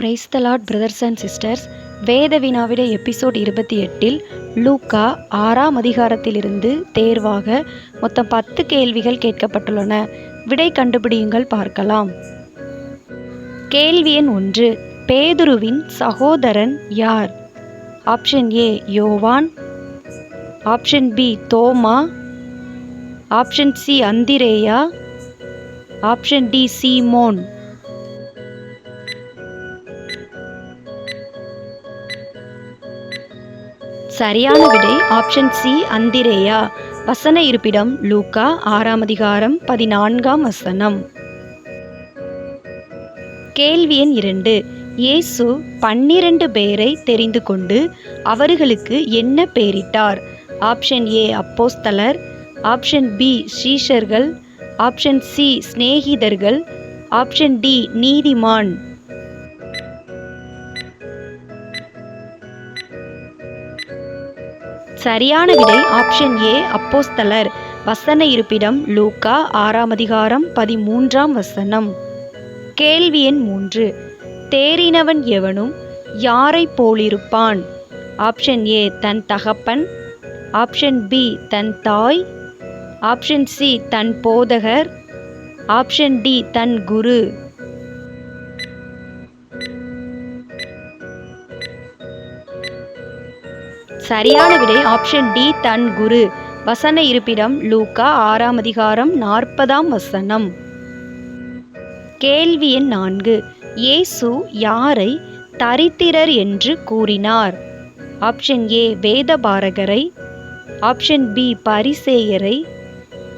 Praise the brothers and sisters வேத வினாவிட episode இருபத்தி எட்டில் லூக்கா ஆறாம் அதிகாரத்திலிருந்து தேர்வாக மொத்தம் பத்து கேள்விகள் கேட்கப்பட்டுள்ளன. விடை கண்டுபிடியுங்கள் பார்க்கலாம். கேள்வி எண் ஒன்று. பேதுருவின் சகோதரன் யார்? Option A Yovan. Option B Thoma. Option C Anthireya. Option D Seemon. சரியான விடை ஆப்ஷன் சி அந்திரேயா. வசன இருப்பிடம் லூக்கா ஆறாம் அதிகாரம் பதினான்காம் வசனம். கேள்வி எண் இரண்டு. இயேசு பன்னிரண்டு பேரை தெரிந்து கொண்டு அவர்களுக்கு என்ன பெயரிட்டார் ஆப்ஷன் ஏ அப்போஸ்தலர். ஆப்ஷன் பி ஸ்ரீஷர்கள் ஆப்ஷன் சி சிநேகிதர்கள். ஆப்ஷன் டி நீதிமான். சரியான விடை ஆப்ஷன் ஏ அப்போஸ்தலர். வசன இருப்பிடம் லூக்கா ஆறாம் அதிகாரம் பதிமூன்றாம் வசனம். கேள்வி எண் மூன்று. தேறினவன் எவனும் யாரை போலிருப்பான்? ஆப்ஷன் ஏ தன் தகப்பன். ஆப்ஷன் பி தன் தாய். ஆப்ஷன் சி தன் போதகர். ஆப்ஷன் டி தன் குரு. சரியான விடை ஆப்ஷன் டி தன் குரு. வசன இருப்பிடம் லூக்கா ஆறாம் அதிகாரம் நாற்பதாம் வசனம். கேள்வி எண் நான்கு. இயேசு யாரை தரித்திரர் என்று கூறினார்? ஆப்ஷன் ஏ வேதபாரகரை. ஆப்ஷன் பி பரிசேயரை.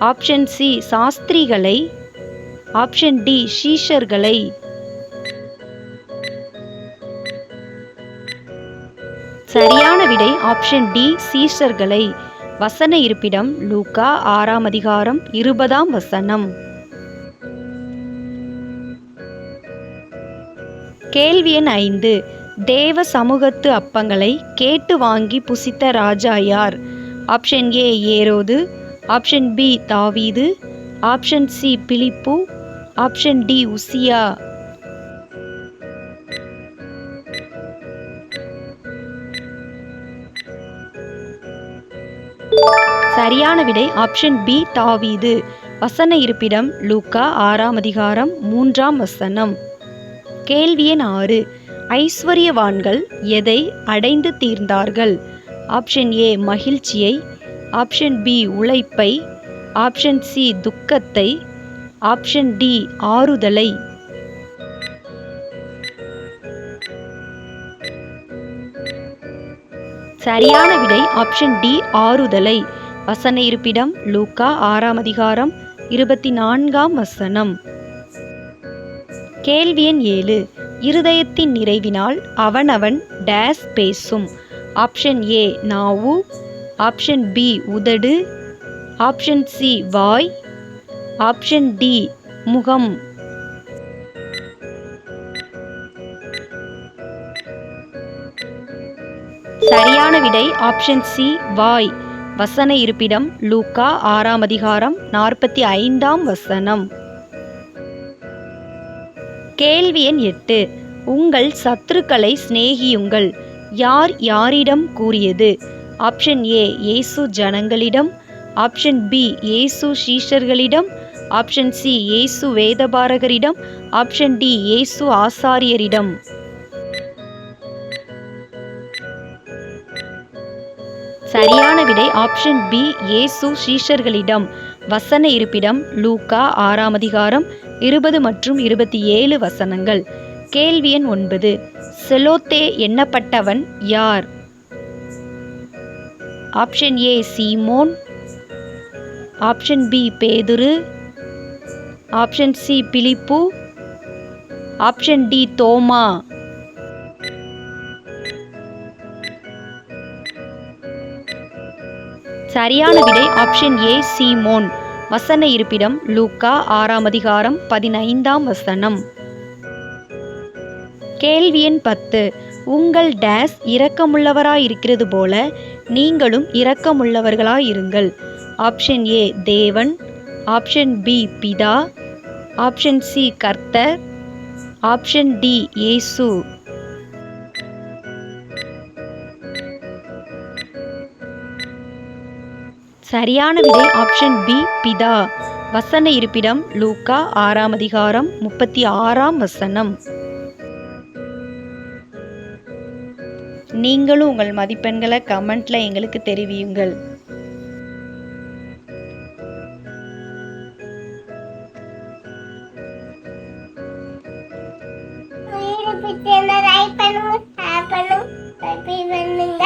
ஆப்ஷன் சி சாஸ்திரிகளை. ஆப்ஷன் டி ஷீஷர்களை சரியான விடை ஆப்ஷன் டி சீஷர்களை. வசன இருப்பிடம் லூக்கா ஆறாம் அதிகாரம் இருபதாம் வசனம். கேள்வி எண் ஐந்து. தேவ சமூகத்து அப்பங்களை கேட்டு வாங்கி புசித்த ராஜா யார்? Option A Erodhu. Option B Thaveedhu. Option C Pilippu. Option D Usiya. சரியான விடை ஆப்ஷன் பி தாவீது. வசன இருப்பிடம் லூக்கா ஆறாம் அதிகாரம் மூன்றாம் வசனம். கேள்வி எண் ஆறு. ஐஸ்வர்யவான்கள் எதை அடைந்து தீர்ந்தார்கள்? ஆப்ஷன் ஏ மகிழ்ச்சியை ஆப்ஷன் பி உழைப்பை ஆப்ஷன் சி துக்கத்தை ஆப்ஷன் டி ஆறுதலை. சரியான விடை ஆப்ஷன் டி ஆறுதலை. வசன இருப்பிடம் லூக்கா ஆறாம் அதிகாரம் இருபத்தி நான்காம் வசனம். கேள்வி எண் ஏழு. இருதயத்தின் நிறைவினால் அவனவன் டேஸ் பேசும். ஆப்ஷன் ஏ நாவு. ஆப்ஷன் பி உதடு. ஆப்ஷன் சி வாய். ஆப்ஷன் டி முகம். சரியான விடை ஆப்ஷன் சி வாய். வசன இருப்பிடம் லூக்கா ஆறாம் அதிகாரம் நாற்பத்தி ஐந்தாம் வசனம். கேள்வி எண் எட்டு. உங்கள் சத்துருக்களை சிநேகியுங்கள். யார் யாரிடம் கூறியது? ஆப்ஷன் ஏ இயேசு ஜனங்களிடம். ஆப்ஷன் பி இயேசு ஷீஷர்களிடம் ஆப்ஷன் சி இயேசு வேதபாரகரிடம். ஆப்ஷன் டி இயேசு ஆசாரியரிடம். சரியான விடை ஆப்ஷன் பி இயேசு ஷீஷர்களிடம் வசன இருப்பிடம் லூக்கா ஆறாம் அதிகாரம் இருபது மற்றும் இருபத்தி ஏழு வசனங்கள். கேள்வி எண் ஒன்பது. செலோத்தே எண்ணப்பட்டவன் யார்? Option A Seemon. Option B Pethuru. Option C Pilippu. Option D Thoma. சரியான விடை ஆப்ஷன் ஏ சீமோன் வசன இருப்பிடம் லூக்கா ஆறாம் அதிகாரம் பதினைந்தாம் வசனம். கேள்வி எண் பத்து. உங்கள் டேஸ் இரக்கமுள்ளவராயிருக்கிறது போல நீங்களும் இரக்கமுள்ளவர்களாயிருங்கள். ஆப்ஷன் ஏ தேவன். ஆப்ஷன் பி பிதா. ஆப்ஷன் சி கர்த்தர். ஆப்ஷன் டி ஏசு சரியான விடை ஆப்ஷன் பி பிதா. வசன இருப்பிடம் லூக்கா ஆறாம் அதிகாரம் முப்பத்தி ஆறாம் வசனம். நீங்களும் உங்கள் மதிப்பெண்களை கமெண்ட்ல எங்களுக்கு தெரிவியுங்கள். பண்ணுங்க